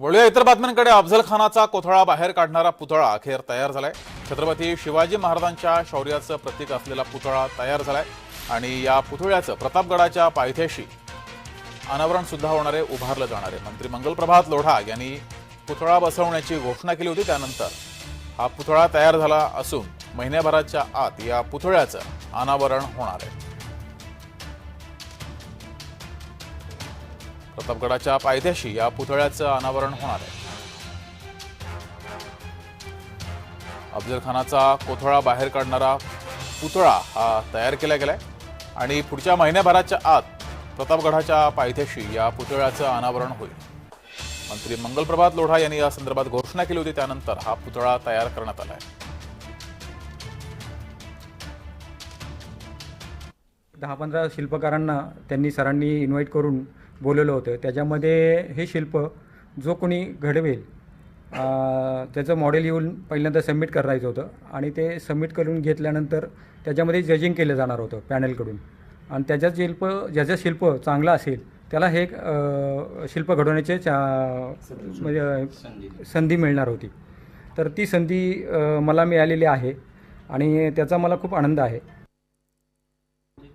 वळूया इतर बातम्यांकडे. अफजल खानाचा कोथळा बाहेर काढणारा पुतळा अखेर तयार झालाय. छत्रपती शिवाजी महाराजांच्या शौर्याचं प्रतीक असलेला पुतळा तयार झालाय आणि या पुतळ्याचं प्रतापगडाच्या पायथ्याशी अनावरण सुद्धा होणारे उभारलं जाणार. आहे मंत्री मंगलप्रभात लोढा यांनी पुतळा बसवण्याची घोषणा केली होती. त्यानंतर हा पुतळा तयार झाला असून महिन्याभराच्या आत या पुतळ्याचं अनावरण होणार आहे. प्रतापगडाच्या पायथ्याशी या पुतळ्याचं अनावरण होणार आहे. अफजल खानाचा कोथळा बाहेर काढणारा पुतळा हा तयार केला गेलाय आणि पुढच्या महिन्याभराच्या आत प्रतापगडाच्या पायथ्याशी या पुतळ्याचं अनावरण होईल. मंत्री मंगलप्रभात लोढा यांनी या संदर्भात घोषणा केली होती त्यानंतर हा पुतळा तयार करण्यात आलाय. दहा पंधरा शिल्पकारांना त्यांनी सरांनी इन्व्हाइट करून बोलवलं होतं. त्याच्यामध्ये हे शिल्प जो कोणी घडवेल त्याचं मॉडेल येऊन पहिल्यांदा सबमिट करायचं होतं आणि ते सबमिट करून घेतल्यानंतर त्याच्यामध्ये जजिंग केलं जाणार होतं पॅनलकडून आणि त्याच्या शिल्प ज्याचं शिल्प चांगलं असेल त्याला हे शिल्प घडवण्याचे चा- म्हणजे संधी मिळणार होती. तर ती संधी मला मिळालेली आहे आणि त्याचा मला खूप आनंद आहे.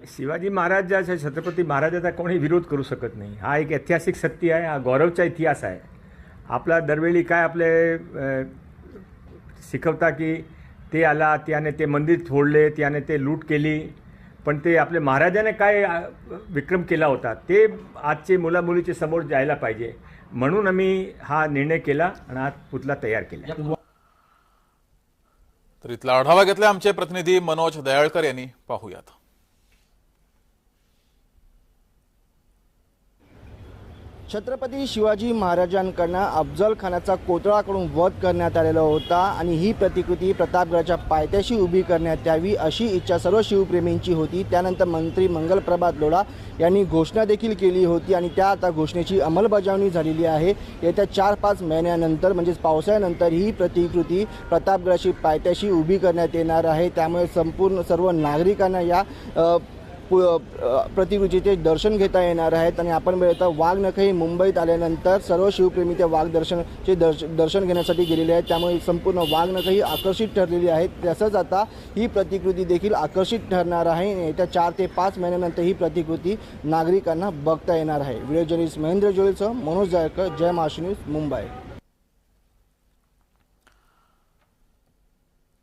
शिवाजी महाराजाच्या छत्रपती महाराजाचा कोणी विरोध करू शकत नाही हा एक ऐतिहासिक सत्य आहे हा गौरवचा इतिहास आहे आपला दरवेळी काय आपले शिकवता की ते आला त्याने ते मंदिर फोडले त्याने ते लूट केली पण ते आपले महाराजाने काय विक्रम केला होता ते आजचे मुलामुलीचे समोर जायला पाहिजे म्हणून आम्ही हा निर्णय केला आणि हा पुतला तयार केला तर इथला आढावा घेतला आमचे प्रतिनिधी मनोज दयाळकर यांनी पाहूयात छत्रपती शिवाजी महाराजांकडनं अफजल खानाचा कोतळाकडून वध करण्यात आलेला होता आणि ही प्रतिकृती प्रतापगडाच्या पायथ्याशी उभी करण्यात यावी अशी इच्छा सर्व शिवप्रेमींची होती. त्यानंतर मंत्री मंगल प्रभात लोढा यांनी घोषणा देखील केली होती आणि त्या आता घोषणेची अंमलबजावणी झालेली आहे. येत्या चार पाच महिन्यानंतर म्हणजेच पावसाळ्यानंतर ही प्रतिकृती प्रतापगडाची पायथ्याशी उभी करण्यात येणार आहे. त्यामुळे संपूर्ण सर्व नागरिकांना या प्रतिकृतीचे दर्शन घेता येणार आहेत आणि आपण बघता वाघनखही मुंबईत आल्यानंतर सर्व शिवप्रेमी त्या वाघ दर्शनचे दर्श दर्शन घेण्यासाठी गेलेले आहेत. त्यामुळे संपूर्ण वाघनखही आकर्षित ठरलेली आहेत. तसंच आता ही प्रतिकृती देखील आकर्षित ठरणार आहे. आणि येत्या चार ते पाच महिन्यानंतर ही प्रतिकृती नागरिकांना बघता येणार आहे. व्हिडिओ जर्नलिस्ट महेंद्र जोळीसह मनोज जायकर जय महाराष्ट्र न्यूज मुंबई.